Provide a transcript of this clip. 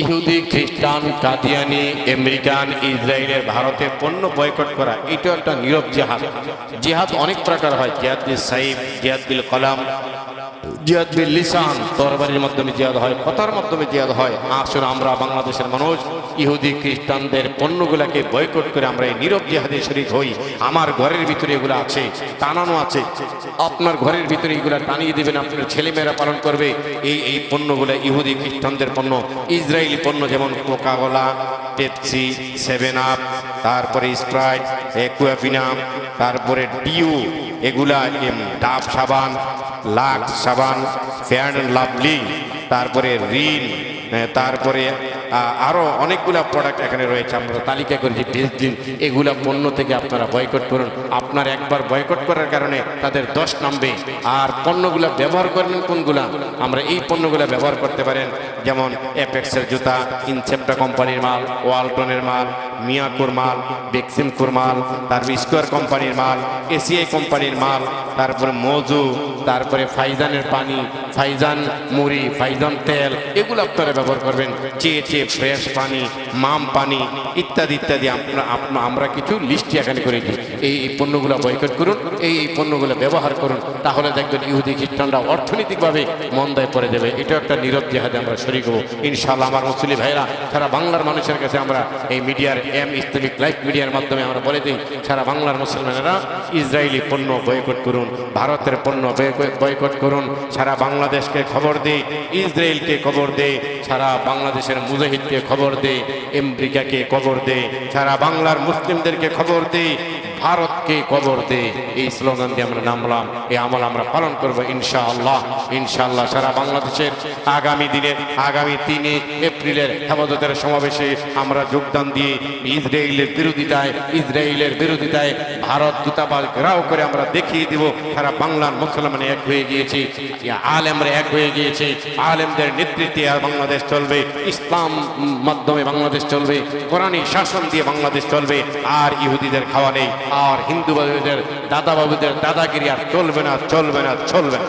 ইহুদি, খ্রিস্টান, কাদিয়ানি, আমেরিকান, ইসরায়েলের ভারতে পণ্য বয়কট করা এটা একটা নীরব জেহাদ। জেহাদ অনেক প্রকার হয়, জিহাদ বিল সাইফ, জিহাদ বিল কলাম, জিহাদ বিল লিসান তরবারির মাধ্যমে জিহাদ হয়, কথার মাধ্যমে জিহাদ হয়। আসলে আমরা বাংলাদেশের মানুষ, ইহুদি, খ্রিস্টানদের পণ্যগুলাকে বয়কট করে আমরা এই নীরব জিহাদে শরীর হই। আমার ঘরের ভিতরে এগুলো আছে, টানানো আছে। আপনার ঘরের ভিতরে এগুলো টানিয়ে দেবেন, আপনার ছেলেমেয়েরা পালন করবে। এই এই পণ্যগুলো ইহুদি, খ্রিস্টানদের পণ্য। ইসরায়েলি পণ্য যেমন Coca Cola Pepsi, seven up, তারপরে স্প্রাইট, একুয়াফিনাম, তারপরে ডিউ, এগুলা ডাব সাবান, লাক্স সাবান অ্যান্ড লাভলি, তারপরে রিন তারপরে অনেকগুলো অনেকগুলা প্রোডাক্ট এখানে রয়েছে। আমরা তালিকা করেছি টেস্ট দিন। এগুলা পণ্য থেকে আপনারা বয়কট করুন। আপনার একবার বয়কট করার কারণে তাদের দশ নামবে। আর পণ্যগুলা ব্যবহার করবেন কোনগুলা? আমরা এই পণ্যগুলা ব্যবহার করতে পারেন। যেমন এপেক্সের জুতা ইনসেপ্টা কোম্পানির মাল ওয়ালটনের মাল মিয়াকুর মাল বেক্সিমকুর মাল তারপর স্কোয়ার কোম্পানির মাল, এসিআই কোম্পানির মাল, তারপরে মজু, তারপরে ফাইজানের পানি, ফাইজান মুড়ি, ফাইজান তেল, এগুলো আপনারা ব্যবহার করবেন। চেয়ে চেয়ে ফ্রেশ পানি, মাম পানি, ইত্যাদি ইত্যাদি আমরা আমরা কিছু লিস্ট এখানে করেছি এই এই পণ্যগুলো বয়কট করুন, এই এই পণ্যগুলো ব্যবহার করুন, তাহলে দেখবেন ইহুদি খ্রিস্টানরা অর্থনৈতিকভাবে মন্দায় পড়ে যাবে। এটা একটা নীরব জেহাদে আমরা শরিক হব। ইনশাল্লাহ আমার মুসলি ভাইরা সারা বাংলার মানুষের কাছে আমরা এই মিডিয়ার এম ইসলামিক লাইফ মিডিয়ার মাধ্যমে আমরা বলে দিই, সারা বাংলার মুসলমানেরা ইসরায়েলি পণ্য বয়কট করুন, ভারতের পণ্য বয়কট- করুন, সারা বাংলাদেশকে খবর দিই, ইসরায়েলকে খবর দেয় সারা বাংলাদেশের মুজাহিদকে খবর দেয় আমেরিকাকে খবর দেয় সারা বাংলার মুসলিমদেরকে খবর দে ভারতকে কবর দে। এই স্লোগান দিয়ে আমরা নামলাম, এই আমল আমরা পালন করব ইনশাআল্লাহ। ইনশাআল্লাহ সারা বাংলাদেশের আগামী দিনে, আগামী তিনে এপ্রিলের হেফাজতের সমাবেশে আমরা যোগদান দিয়ে ইসরায়েলের বিরোধিতায় ইসরায়েলের বিরোধিতায় ভারত দূতাবাস ঘেরাও করে আমরা দেখিয়ে দিব, সারা বাংলার মুসলমান এক হয়ে গিয়েছে আলেমরা এক হয়ে গিয়েছে, আলেমদের নেতৃত্বে আর বাংলাদেশ চলবে, ইসলাম মাধ্যমে বাংলাদেশ চলবে, কোরআনী শাসন দিয়ে বাংলাদেশ চলবে, আর ইহুদিদের খাওয়া নেই। আর হিন্দু বাবুদের দাদা বাবুদের দাদাগিরি আর চলবে না চলবে না চলবে না।